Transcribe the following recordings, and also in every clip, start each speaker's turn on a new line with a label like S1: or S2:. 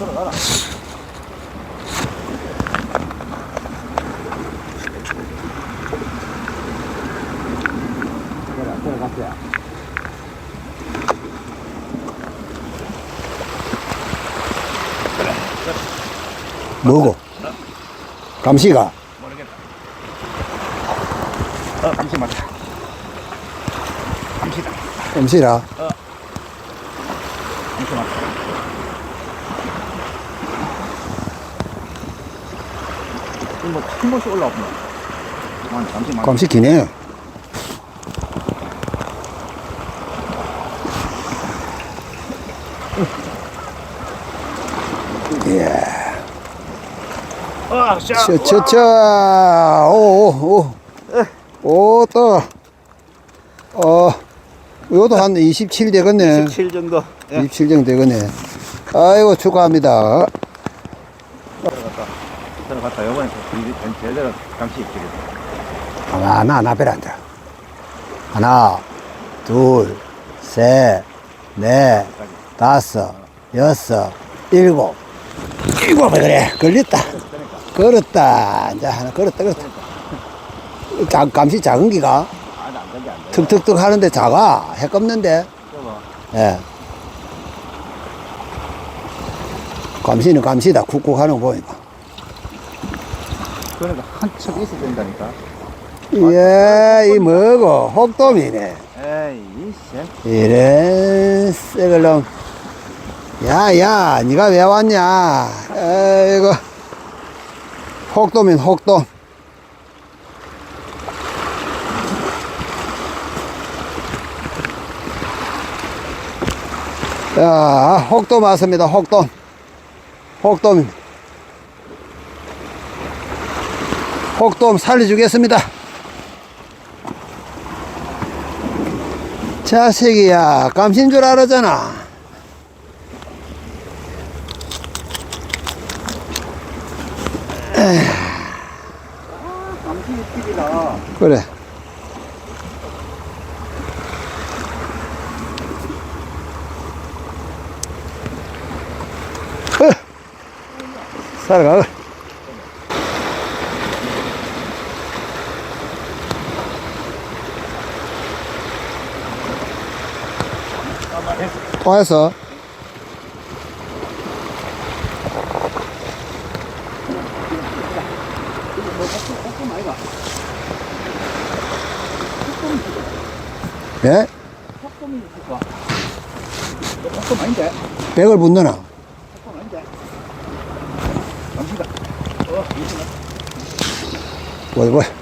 S1: 들어가라. 들어가, 들어갔어요.
S2: 뭐고? 감시가
S1: 모르겠다. 어, 감시 맞다. 감시다.
S2: 감시라.
S1: 감시 맞다. 곳이 올라오구나. 아, 감시
S2: 기네. 예.
S1: 아, 샤.
S2: 차차차. 오, 오, 오. 오, 또. 어, 요도 한 27 되겠네.
S1: 17 정도. 예.
S2: 27 정도 되겠네. 아이고, 축하합니다.
S1: 들어갔다. 요번에 제- 제대로 감시 입기를.
S2: 하나, 베란다. 하나, 둘, 셋, 넷, 다섯, 여섯, 일곱. 일곱, 그래. 걸렸다. 걸었다. 이제 하나 걸었다, 걸었다. 자, 감시 작은 기가. 툭툭툭 하는데 작아. 해껍는데. 예. 감시는 감시다. 쿡쿡 하는 거 보니까.
S1: 그러니까 한척 있어야 된다니까.
S2: 예, 이 뭐고, 혹돔이네.
S1: 에이, 이 씨.
S2: 이래, 새걸롱. 야, 야, 니가 왜 왔냐? 에이고. 혹돔인 혹돔. 자, 혹돔 왔습니다, 혹돔. 혹돔. 혹돔 살려주겠습니다. 자식이야, 감신 줄 알았잖아. 그래. 어, 살아가. 또 했어. 예? 백을 붙느나?
S1: 조금
S2: 뭐, 뭐.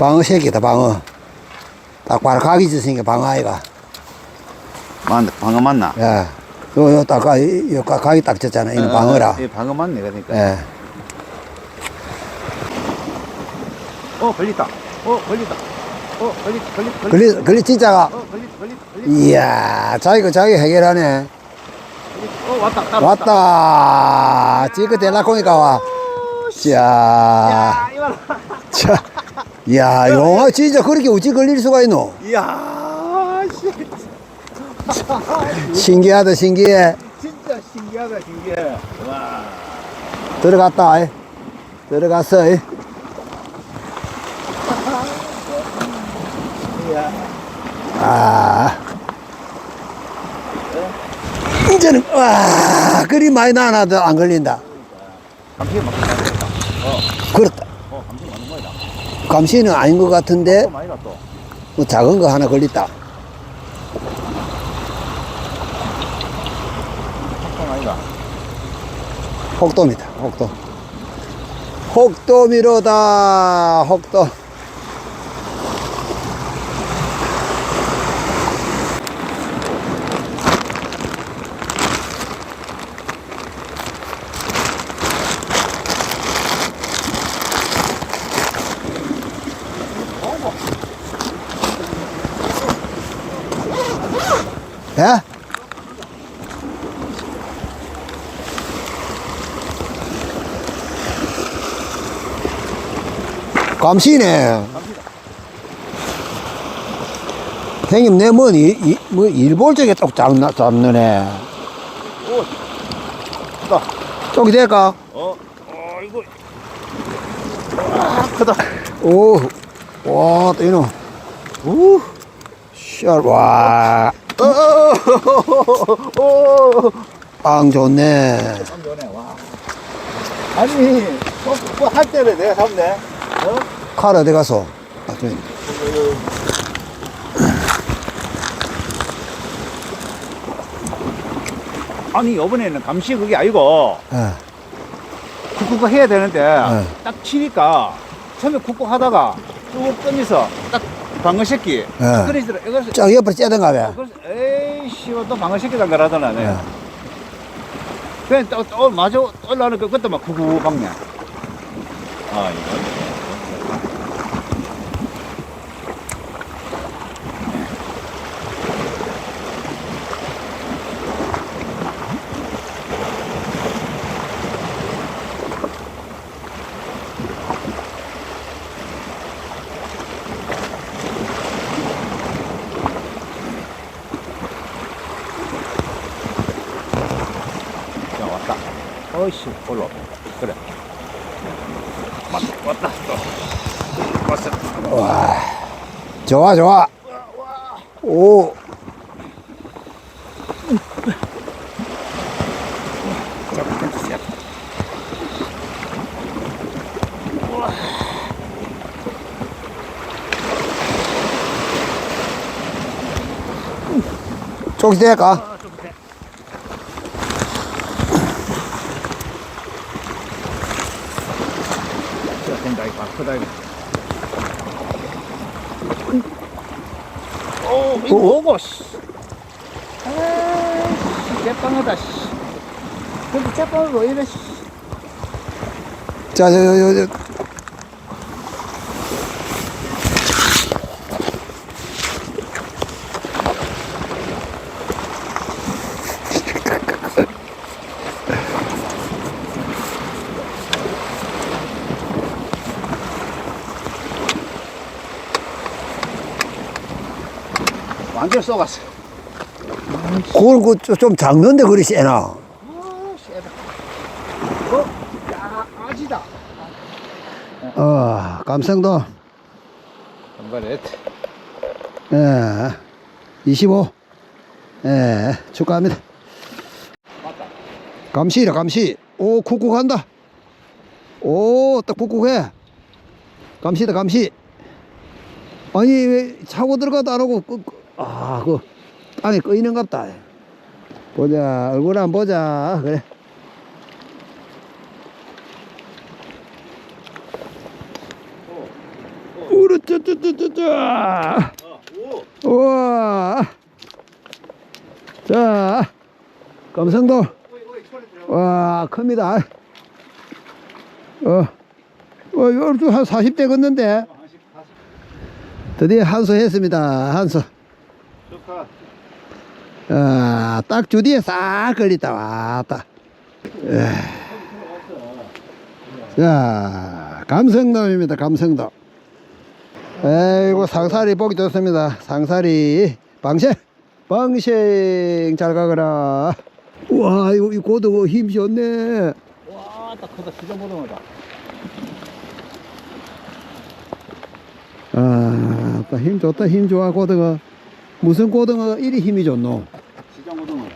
S2: 방어 새끼다, 방어. 딱 바로 각이 있으니까 방어 아이가.
S1: 맞, 방어 맞나?
S2: 예. 요, 요, 딱, 가- 요, 가- 각이 딱 졌잖아. 이는 방어라.
S1: 예, 방어 맞네, 그러니까.
S2: 예.
S1: 어, 걸렸다. 어, 걸렸다. 어, 걸렸, 걸렸, 걸렸.
S2: 걸리, 걸리, 진짜가.
S1: 어, 걸렸, 걸렸, 걸렸.
S2: 이야, 자기가 자기 해결하네.
S1: 어, 왔다, 따라
S2: 왔다. 지그 대라코니까 와. 자,
S1: 야, 이거라.
S2: 자. 야, 용어 진짜 그렇게 어찌 걸릴 수가 있노?
S1: 이야, 씨.
S2: 신기하다, 신기해.
S1: 진짜 신기하다, 신기해. 와.
S2: 들어갔다. 이. 들어갔어. 이.
S1: 이야.
S2: 아. 이제는, 와, 그리 많이 나나도 안 걸린다.
S1: 감시에 맞고 나겠다.
S2: 그렇다.
S1: 어, 감시 맞는 거이다.
S2: 감시는 아닌 것 같은데,
S1: 또 많이.
S2: 뭐 작은 거 하나 걸렸다.
S1: 또 아니다.
S2: 혹돔이다, 혹돔. 혹돔이로다, 혹돔. 예? 감시네. 형님, 내 뭔, 이, 이, 뭐, 일볼 적에 쪽 잡나, 잡느네.
S1: 오, 크다.
S2: 쪽이 될까?
S1: 어, 어, 이거. 아, 크다.
S2: 오, 와, 또 이놈.
S1: 오,
S2: 샷, 와,
S1: 어, 어, 어, 어.
S2: 빵 좋네.
S1: 참 좋네, 와. 아니, 뭐, 뭐 할 때를 내가 잡네. 어?
S2: 칼 어디 가서? 아, 저기.
S1: 아니, 이번에는 감시 그게 아니고,
S2: 예.
S1: 쿡쿡 해야 되는데,
S2: 네.
S1: 딱 치니까, 처음에 쿡쿡 하다가 쭉 꺼내서 딱 방어 새끼.
S2: 네.
S1: 그래서
S2: 저 옆으로 째던가 봐.
S1: 그래서 에이씨, 또 방어 새끼다 그러더나, 네.
S2: 예.
S1: 그냥 또, 또, 마저 올라오니까 그것도 막 쿡쿡 박네. 아, 이거. 자, 왔다. 어이씨, 올라. 그래. 맞, 왔다. 또. 왔어.
S2: 좋아, 좋아. 오,
S1: 자, 자.
S2: 쪽이 될까?
S1: 아, 좀 돼. 자, 된다, 이거. 크다, 이거. 뭐고, 씨. 아이씨, 제빵하다, 씨. 근데 제빵을 왜 이래, 씨.
S2: 자, 저, 저, 저, 저.
S1: 완전 쏘갔어.
S2: 그걸 그, 좀- 좀 작는데 그리 세나.
S1: 아, 세다. 어? 야, 아지다.
S2: 어, 감성도,
S1: 한번 넷.
S2: 예, 25. 예, 축하합니다.
S1: 맞다.
S2: 감시라, 감시. 오, 쿡쿡 한다. 오, 딱 쿡쿡해. 감시다, 감시. 아니, 왜 차고 들어가도 안 오고, 그, 그, 아, 그, 땅에 꺼이는 갑다. 보자, 얼굴 한번 보자. 그래. 우르뜨뜨뜨뜨.
S1: 어, 오.
S2: 우와. 자,
S1: 들어.
S2: 와, 큽니다. 어, 어, 요즘 한 40대 걷는데, 드디어 한수 했습니다. 한수.
S1: 좋다.
S2: 아, 딱 주디에 싹 걸렸다. 왔다. 에. 자, 감성돔입니다. 감성돔. 에이고, 상사리 보기 좋습니다. 상사리. 방생. 방생. 잘 가거라. 우와, 이거, 이 고등어 힘 좋네.
S1: 와, 딱 크다. 진짜 무덤하다.
S2: 아, 또힘 좋다. 힘 좋아, 고등어. 무슨 고등어 이리 힘이 좋노?
S1: 진짜 무덤하다.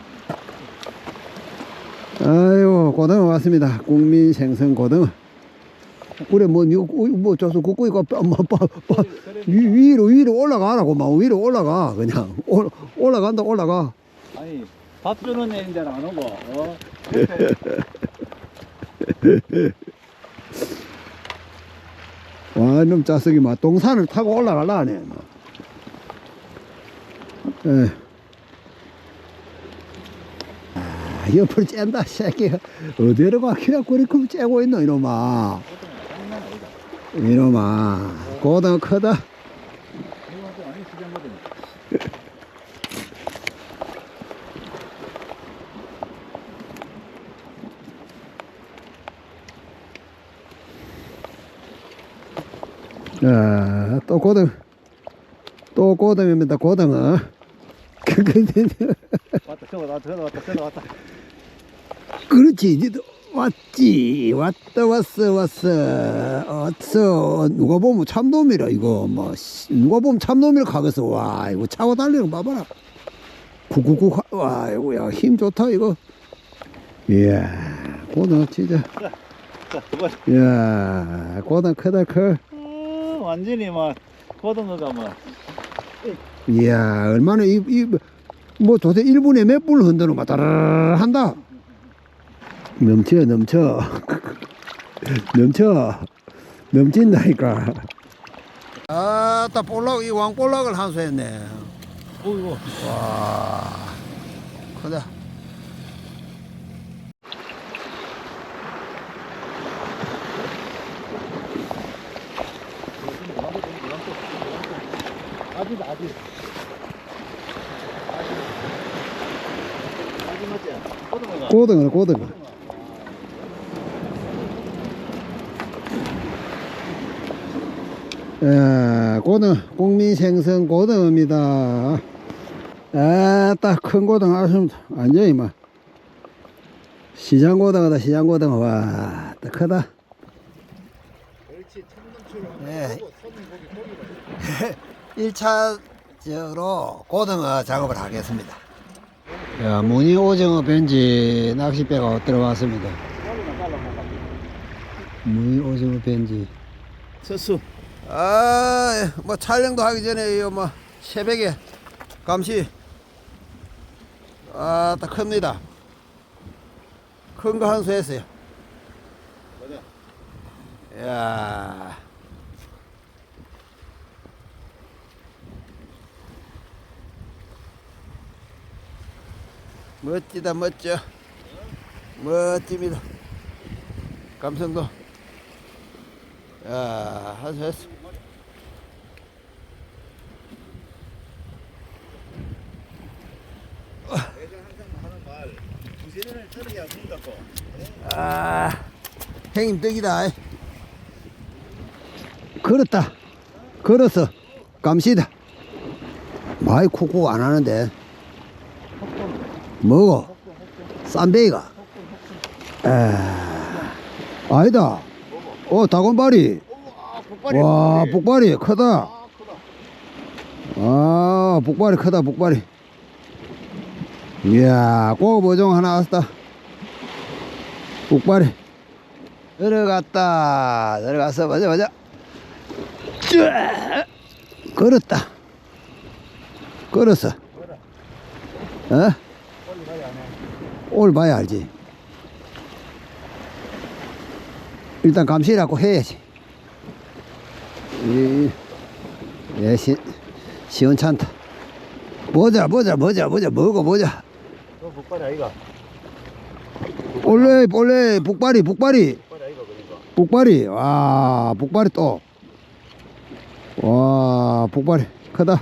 S2: 아유, 고등어 왔습니다. 국민 생선 고등어. 그래, 뭐, 뭐, 저서 굽고 이거, 뭐, 뭐, 뭐, 위- 위로, 위로 올라가라고, 막, 위로 올라가. 그냥, 올, 올라간다, 올라가.
S1: 아니, 밥 주는 애인데는 안 오고, 어?
S2: 와, 이놈 자석이 막, 동산을 타고 올라갈라 하네. 뭐. 예. 아, 옆을 짠다, 새끼가. 어디로 막히나 꼬리컵 째고 있노, 이놈아. 이놈아. 고등어 크다. 아, 또 고등. 또 고등입니다, 고등어.
S1: 왔다 저거 왔다 저거 왔다 저거 왔다
S2: 그렇지. 니도 왔지. 왔다, 왔어, 왔어. 왔어. 누가 보면 참놈이라, 이거. 뭐, 씨, 누가 보면 참놈이라 가겠어. 와, 이거 차고 달리는 거 봐봐라. 하- 와, 이거, 야, 힘 좋다, 이거. 이야, 고등 진짜.
S1: 자 저거
S2: 이야, 고등 크다, 커.
S1: 어, 완전히 막 고등어가 막
S2: 이야, 얼마나, 이, 이, 뭐, 도대체 1분에 몇 불 흔드는 거, 따라라라 한다. 넘쳐, 넘쳐. 넘쳐. 넘친다니까. 아, 따 볼락, 이 왕볼락을 한수 했네.
S1: 어이구
S2: 와, 크다.
S1: 아직 아직 아직 맞지 고등어,
S2: 고등어. 에, 고등, 국민생선 고등어입니다. 아, 딱 큰 고등어 아주 완전히 막 시장 고등어다, 시장 고등어. 와, 딱 크다. 네. 1차적으로 고등어 작업을 하겠습니다. 야, 무늬 오징어 벤지 낚싯배가 들어왔습니다. 무늬 오징어 벤지.
S1: 서수
S2: 아, 뭐 촬영도 하기 전에 이거 뭐 새벽에 감시 아, 딱 큽니다. 큰 거 한 수 했어요. 야. 멋지다 멋져 멋집니다 감성도 야, 한수 했어. 아, 형님 떡이다. 걸었다. 걸었어. 감시다. 많이 쿡쿡 안 하는데. 뭐고? 쌈배이가. 에, 아니다. 어, 다곤바리. 와, 복발이 크다. 아, 복발이 크다, 복발이. 이야, 꼬보종 하나 왔다. 복발이. 들어갔다. 들어갔어. 맞아, 맞아. 쫙. 걸었다. 걸었어. 어? 올 봐야 알지. 일단 감시라고 해야지. 이, 예, 시, 시원찮다. 보자, 보자, 보자, 보자, 먹어, 보자.
S1: 너 복발이 아이가
S2: 볼래, 볼래, 복발이, 복발이,
S1: 복발이 아이가 그러니까
S2: 복발이. 와, 복발이 또. 와, 복발이 크다.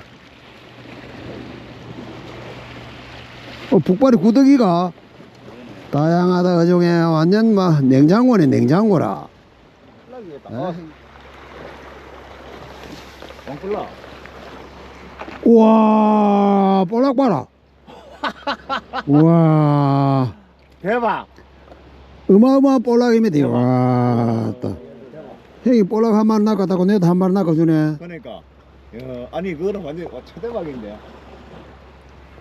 S2: 어, 복발이 구더기가 다양하다, 그중에 완전 막 냉장고네, 냉장고라.
S1: 왕플라
S2: 우와, 볼락 봐라. 우와,
S1: 대박
S2: 어마어마한 볼락입니다. 와, 또. 형이 볼락 한 마리 낚았다고 내도 한 마리 낚아주네.
S1: 그러니까 야, 아니 그거는 완전 와, 초대박인데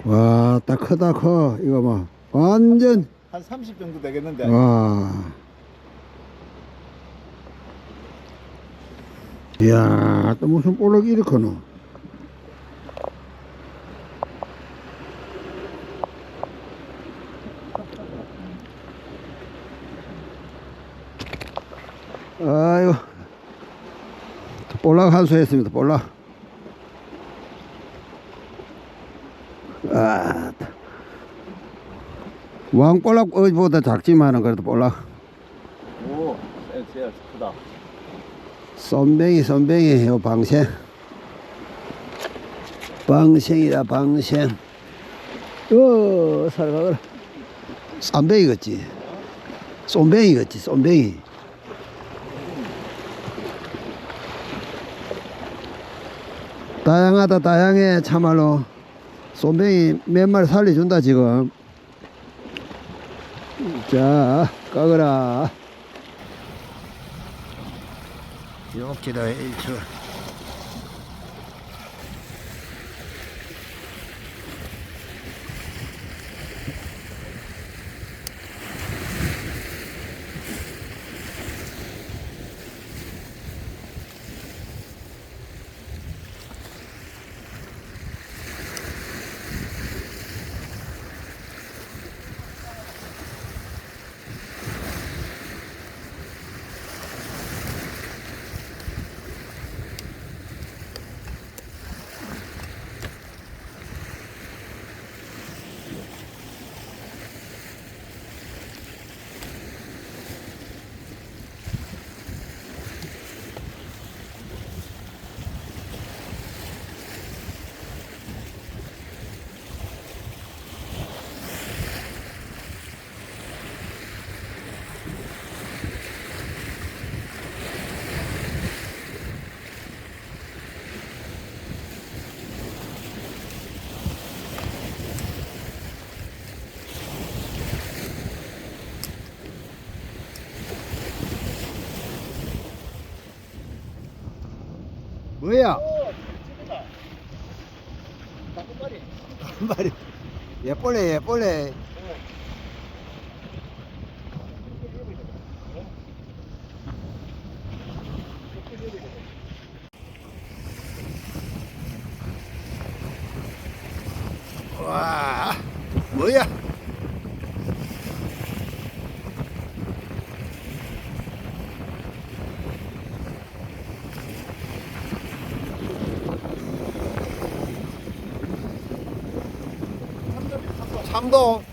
S2: 와, 딱 크다, 커. 이거 뭐. 완전,
S1: 한 30 정도 되겠는데
S2: 와. 이야, 또 무슨 볼락이 이렇게 크노. 아이고. 볼락 한수 했습니다, 볼락. 아, 왕볼락 어디보다 작지만은 그래도 볼락.
S1: 오 진짜 크다.
S2: 쏨뱅이 쏨뱅이 요 방생. 방생이다 방생. 어 살아가거라. 쌈뱅이 같지? 쏨뱅이 같지 쏨뱅이. 다양하다 다양해 참말로. 쏨뱅이 몇 마리 살려준다 지금 자 까거라. 욕지다 1초 뭐야 말이 예뻐래 예뻐래 와 뭐야 참동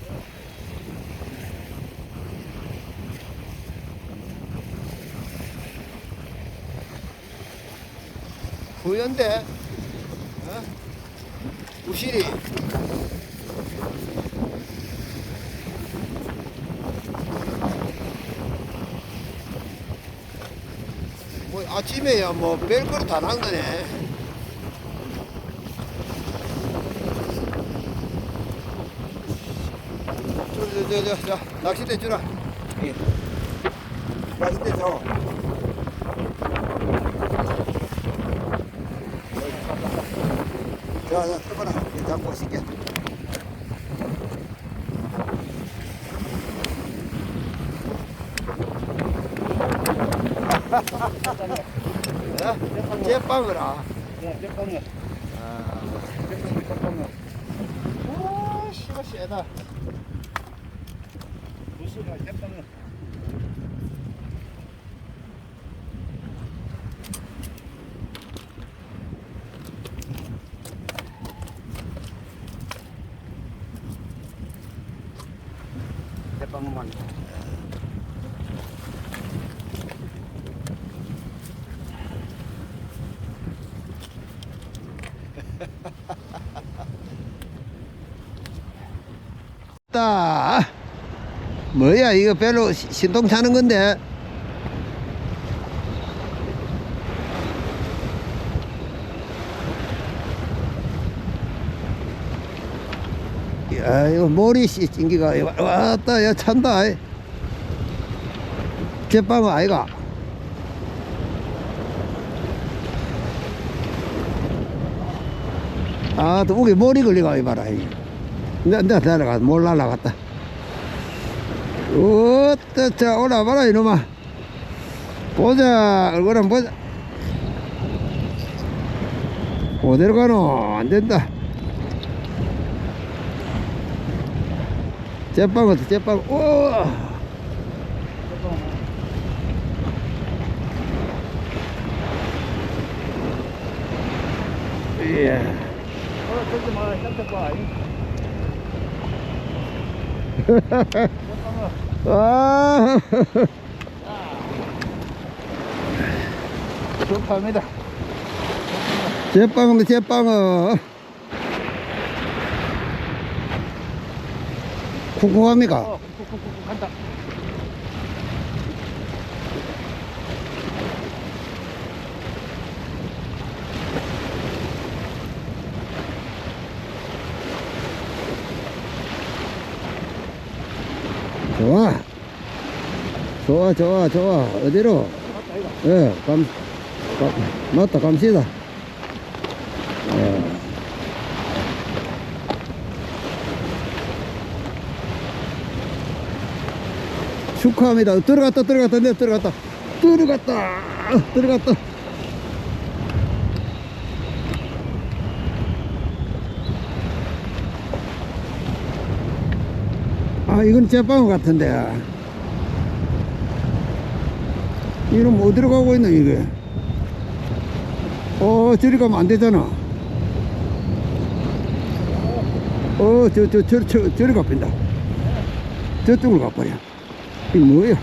S2: 후연대. 어? 우실이. 뭐 아침에야 뭐 별걸 다난 거네 저저저 저 낚싯대 주라 예. 낚싯대 줘 자, 자. 이거 잡고 있을게. 예? 제빵으라.
S1: 네, jet방어.
S2: 아,
S1: jet방어. 오, 씨가 세다. 무수가 jet방어. jet방어만.
S2: 따. 뭐야, 이거 별로 시- 신통찮은 건데. 야, 이거 머리 씨 찡기가 와- 왔다, 야, 찬다. 이. 제빵은 아이가. 아, 또 우리 머리 걸리가 이봐라. 내 날아가, 못 날아갔다. 어따, 자, 올라봐라, 이놈아. 보자, 얼굴 한번 보자. 어디로 가노? 안 된다. 제빵. 오! 예.
S1: 어, 저기 마, 깜짝 봐.
S2: 아,
S1: 좋답니다.
S2: 제빵은 제빵은 쿵쿵합니까?
S1: 어, 쿡쿡쿡쿡 간다.
S2: 좋아 좋아 좋아. 어디로? 예 감, 감 맞다 감시다. 예. 축하합니다. 들어갔다 들어갔다 네 들어갔다. 들어갔다 들어갔다. 아 이건 제빵 같은데 이놈 어디로 가고 있노 이게? 어 저리 가면 안 되잖아. 어저 저 저 저 저리 가빈다. 저쪽으로 가버려. 이게 뭐야?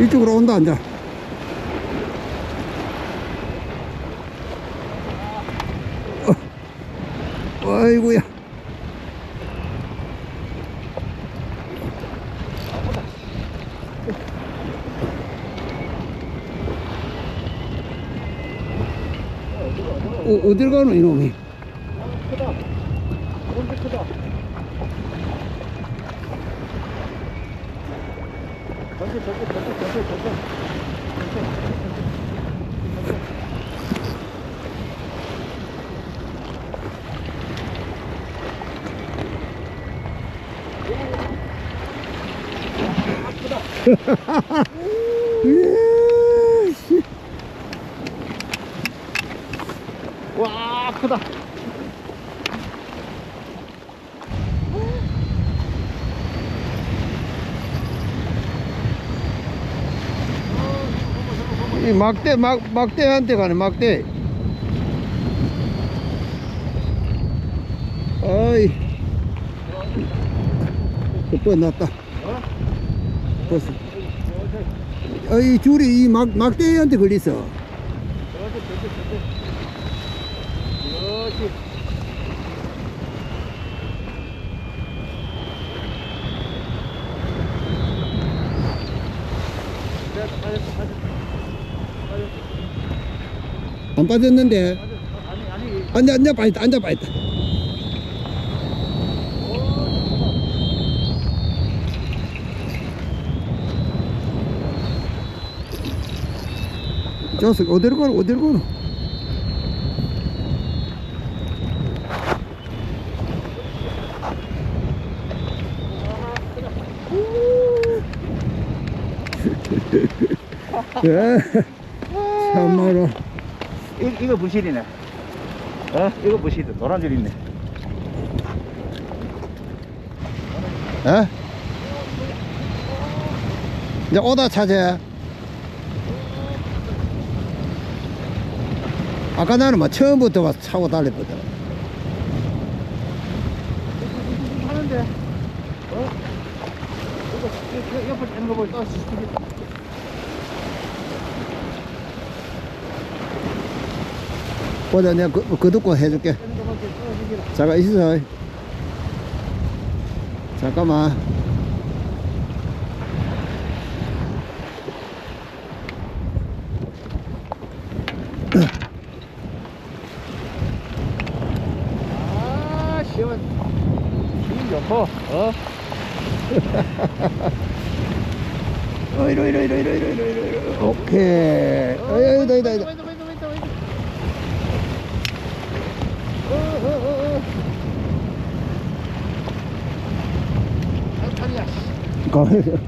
S2: 이쪽으로 온다 앉아. 아이고야. 어, 어딜 가노 이놈이? 이 막대 막 막대한테 가네 막대. 아이. 그 났다. 벌써. 아이 줄이 이 막 막대한테 걸렸어. 빠졌는데. 앉아 앉아 봐 있다 앉아 봐 있다. 저서 어디로 가노 어디로 가노 예, 참말로
S1: 이, 이거 부실이네 어 이거 부실이다 노란 줄 있네
S2: 에? 이제 오다 찾아. 아까 나는 뭐 처음부터 와서 차고 달렸거든.
S1: 하는데 어 이거 이거, 이거 옆에 있는 거 보니 또
S2: 보자, 내가 그, 그 듣고 해줄게. 잠깐 있어. 잠깐만. 가.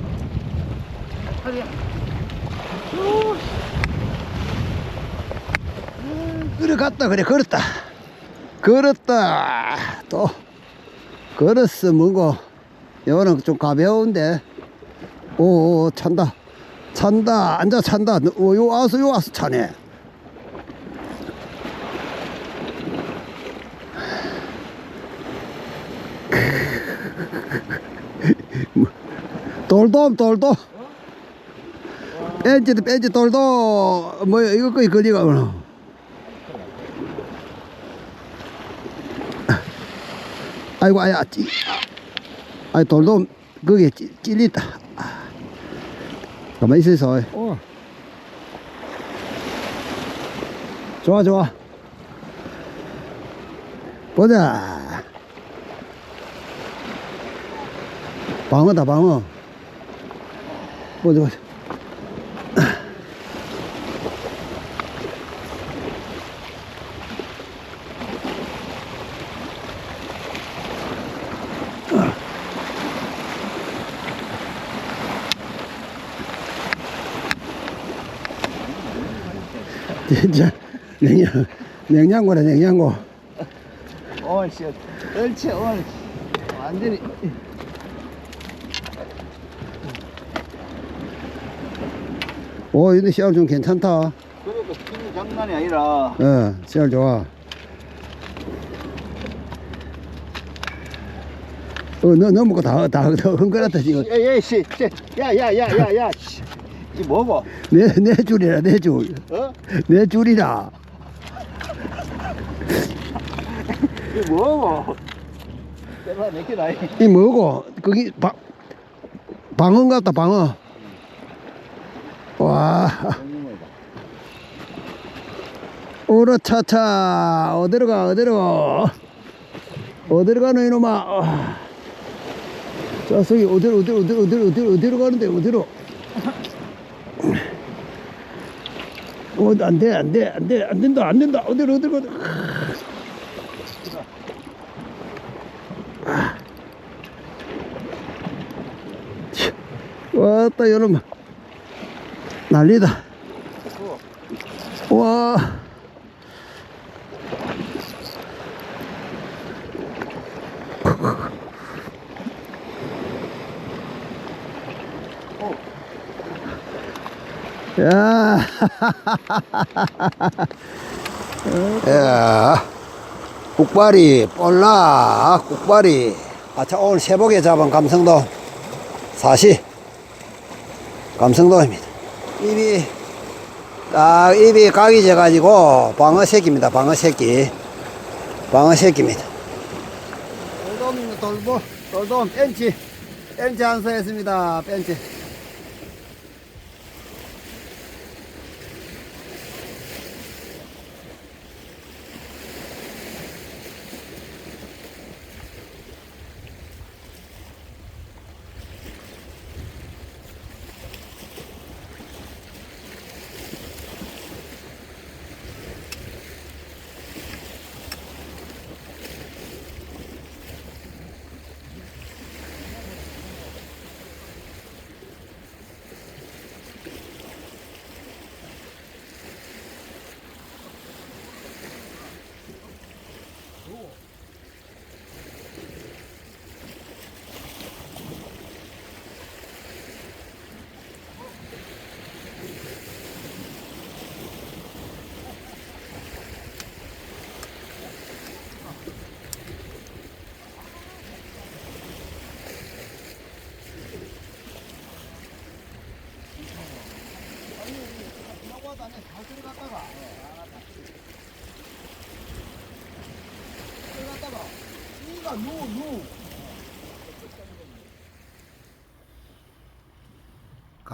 S2: 그래 갔다 그래 걸었다. 걸었다 또. 걸었어 뭐고 요거는 좀 가벼운데. 오 찬다. 찬다 앉아 찬다. 오, 요 와서 요 와서 차네 돌돔 돌돔. 뺀지도 뺀지 돌돔. 뭐 이거 거기 걸리가 그러 아이고 아야 찌. 아이 돌돔 거기에 찌, 찔리다. 아. 가만히 있어서.
S1: 어.
S2: 좋아 좋아. 보자. 방어다 방어 보자 보자 진짜 냉장 냉장고네 냉장고.
S1: 씨, 옳지. 오늘 완전히
S2: 오 근데 씨알 좀 괜찮다
S1: 그러니까 힘이 장난이 아니라
S2: 예 씨알 좋아 어, 너, 너 먹고 다, 다, 다 흥건했다, 지금.
S1: 야야 씨, 야 야 야 야 야 씨, 이 뭐고?
S2: 내, 내 줄이라, 내 줄.
S1: 어?
S2: 내 줄이라.
S1: 이 뭐고? 내가 내게 나이.
S2: 이 뭐고? 거기, 방, 방어 같다, 방어. 와, 오라차차. 어디로 가, 어디로 가. 어디로 가노, 이놈아. 아. 자석이 어디로, 어디로, 어디로, 어디로, 어디로, 어디로 가는데, 어디로. 어, 안 돼, 안 돼, 안 돼, 안 된다, 안 된다. 어디로, 어디로, 어디로. 왔다 여러분 난리다 와 야, 야, 국발이, 볼락, 국발이. 아, 자, 오늘 새벽에 잡은 감성도 사시. 감성도입니다. 입이 딱 입이 각이 져 가지고 방어 새끼입니다. 방어 새끼. 방어 새끼입니다. 돌돔입니다. 돌돔. 돌돔 벤치. 벤치 한서 했습니다. 벤치.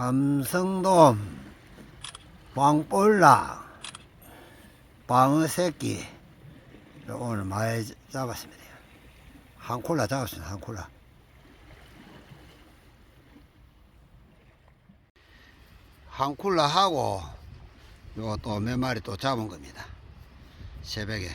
S2: 감성돔, 왕볼락, 방어새끼 오늘 많이 잡았습니다. 한 콜라 잡았습니다. 한 콜라. 한 콜라 하고 요거 또 몇 마리 또 잡은 겁니다. 새벽에